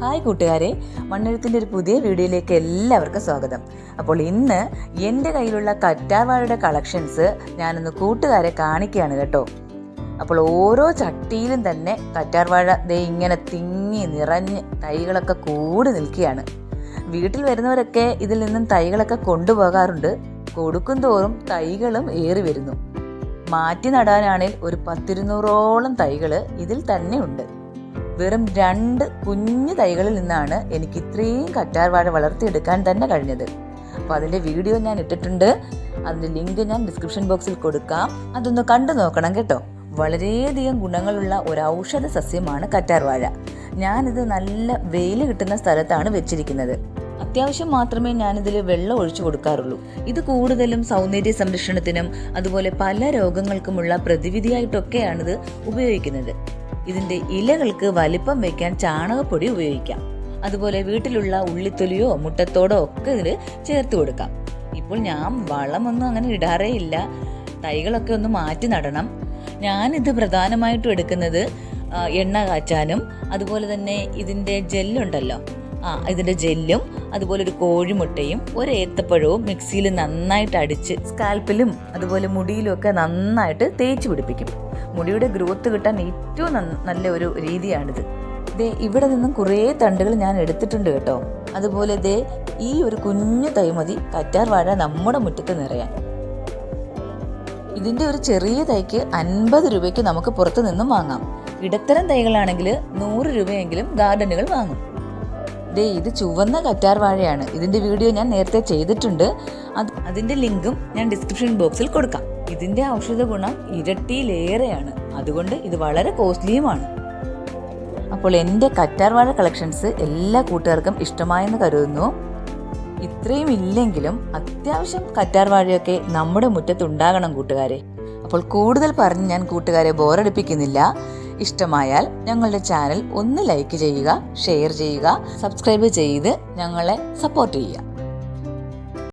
Hi കൂട്ടുകാരെ മണ്ണെഴുത്തിന്റെ ഒരു പുതിയ വീഡിയോയിലേക്ക് എല്ലാവർക്കും സ്വാഗതം. അപ്പോൾ ഇന്ന് എന്റെ കയ്യിലുള്ള കറ്റാർവാഴയുടെ കളക്ഷൻസ് ഞാനൊന്ന് കൂട്ടുകാരെ കാണിക്കുകയാണ് കേട്ടോ. അപ്പോൾ ഓരോ ചട്ടിയിലും തന്നെ കറ്റാർവാഴ ദേ ഇങ്ങനെ തിങ്ങി നിറഞ്ഞ് തൈകളൊക്കെ കൂടി നിൽക്കുകയാണ്. വീട്ടിൽ വരുന്നവരൊക്കെ ഇതിൽ നിന്നും തൈകളൊക്കെ കൊണ്ടുപോകാറുണ്ട്. കൊടുക്കും തോറും തൈകളും ഏറി വരുന്നു. മാറ്റി നടാനാണെങ്കിൽ ഒരു പത്തിരുന്നൂറോളം തൈകൾ ഇതിൽ തന്നെ ഉണ്ട്. വെറും രണ്ട് കുഞ്ഞു തൈകളിൽ നിന്നാണ് എനിക്ക് ഇത്രയും കറ്റാർവാഴ വളർത്തിയെടുക്കാൻ തന്നെ കഴിഞ്ഞത്. അപ്പോൾ അതിന്റെ വീഡിയോ ഞാൻ ഇട്ടിട്ടുണ്ട്. അതിന്റെ ലിങ്ക് ഞാൻ ഡിസ്ക്രിപ്ഷൻ ബോക്സിൽ കൊടുക്കാം. അതൊന്ന് കണ്ടു നോക്കണം കേട്ടോ. വളരെയധികം ഗുണങ്ങളുള്ള ഒരു ഔഷധ സസ്യമാണ് കറ്റാർവാഴ. ഞാനിത് നല്ല വെയിൽ കിട്ടുന്ന സ്ഥലത്താണ് വെച്ചിരിക്കുന്നത്. അത്യാവശ്യം മാത്രമേ ഞാനിതിൽ വെള്ളം ഒഴിച്ചു കൊടുക്കാറുള്ളൂ. ഇത് കൂടുതലും സൗന്ദര്യ സംരക്ഷണത്തിനും അതുപോലെ പല രോഗങ്ങൾക്കുമുള്ള പ്രതിവിധിയായിട്ടൊക്കെയാണിത് ഉപയോഗിക്കുന്നത്. ഇതിന്റെ ഇലകൾക്ക് വലിപ്പം വയ്ക്കാൻ ചാണകപ്പൊടി ഉപയോഗിക്കാം. അതുപോലെ വീട്ടിലുള്ള ഉള്ളിത്തൊലിയോ മുട്ടത്തോടോ ഒക്കെ ഇതിൽ ചേർത്ത് കൊടുക്കാം. ഇപ്പോൾ ഞാൻ വളമൊന്നും അങ്ങനെ ഇടാറേ ഇല്ല. തൈകളൊക്കെ ഒന്ന് മാറ്റി നടണം. ഞാനിത് പ്രധാനമായിട്ടും എടുക്കുന്നത് എണ്ണ കാച്ചാനും അതുപോലെ തന്നെ ഇതിന്റെ ജെല്ലുണ്ടല്ലോ. ആ ഇതിന്റെ ജെല്ലും അതുപോലെ ഒരു കോഴിമുട്ടയും ഒരു ഏത്തപ്പഴവും മിക്സിയിൽ നന്നായിട്ട് അടിച്ച് സ്കാൽപ്പിലും അതുപോലെ മുടിയിലും ഒക്കെ നന്നായിട്ട് തേച്ച് പിടിപ്പിക്കും. മുടിയുടെ ഗ്രോത്ത് കിട്ടാൻ ഏറ്റവും നല്ല ഒരു രീതിയാണിത്. ദേ ഇവിടെ നിന്നും കുറേ തണ്ടുകൾ ഞാൻ എടുത്തിട്ടുണ്ട് കേട്ടോ. അതുപോലെ ദേ ഈ ഒരു കുഞ്ഞു തൈ മതി. കറ്റാർ വാഴ നമ്മുടെ മുറ്റത്ത് നിറയാൻ. ഇതിന്റെ ഒരു ചെറിയ തൈക്ക് അൻപത് രൂപയ്ക്ക് നമുക്ക് പുറത്തു നിന്നും വാങ്ങാം. ഇടത്തരം തൈകളാണെങ്കിൽ നൂറ് രൂപയെങ്കിലും ഗാർഡനുകൾ വാങ്ങും. ദേ ഇത് ചുവന്ന കറ്റാർ വാഴയാണ്. ഇതിന്റെ വീഡിയോ ഞാൻ നേരത്തെ ചെയ്തിട്ടുണ്ട്. അത് അതിന്റെ ലിങ്കും ഞാൻ ഡിസ്ക്രിപ്ഷൻ ബോക്സിൽ കൊടുക്കാം. ഇതിന്റെ ഔഷധ ഗുണം ഇരട്ടിയിലേറെയാണ്. അതുകൊണ്ട് ഇത് വളരെ കോസ്റ്റ്ലിയുമാണ്. അപ്പോൾ എന്റെ കറ്റാർവാഴ കളക്ഷൻസ് എല്ലാ കൂട്ടുകാർക്കും ഇഷ്ടമായെന്ന് കരുതുന്നു. ഇത്രയും ഇല്ലെങ്കിലും അത്യാവശ്യം കറ്റാർവാഴയൊക്കെ നമ്മുടെ മുറ്റത്തുണ്ടാകണം കൂട്ടുകാരെ. അപ്പോൾ കൂടുതൽ പറഞ്ഞ് ഞാൻ കൂട്ടുകാരെ ബോറടിപ്പിക്കുന്നില്ല. ഇഷ്ടമായാൽ ഞങ്ങളുടെ ചാനൽ ഒന്ന് ലൈക്ക് ചെയ്യുക ഷെയർ ചെയ്യുക സബ്സ്ക്രൈബ് ചെയ്ത് ഞങ്ങളെ സപ്പോർട്ട് ചെയ്യുക.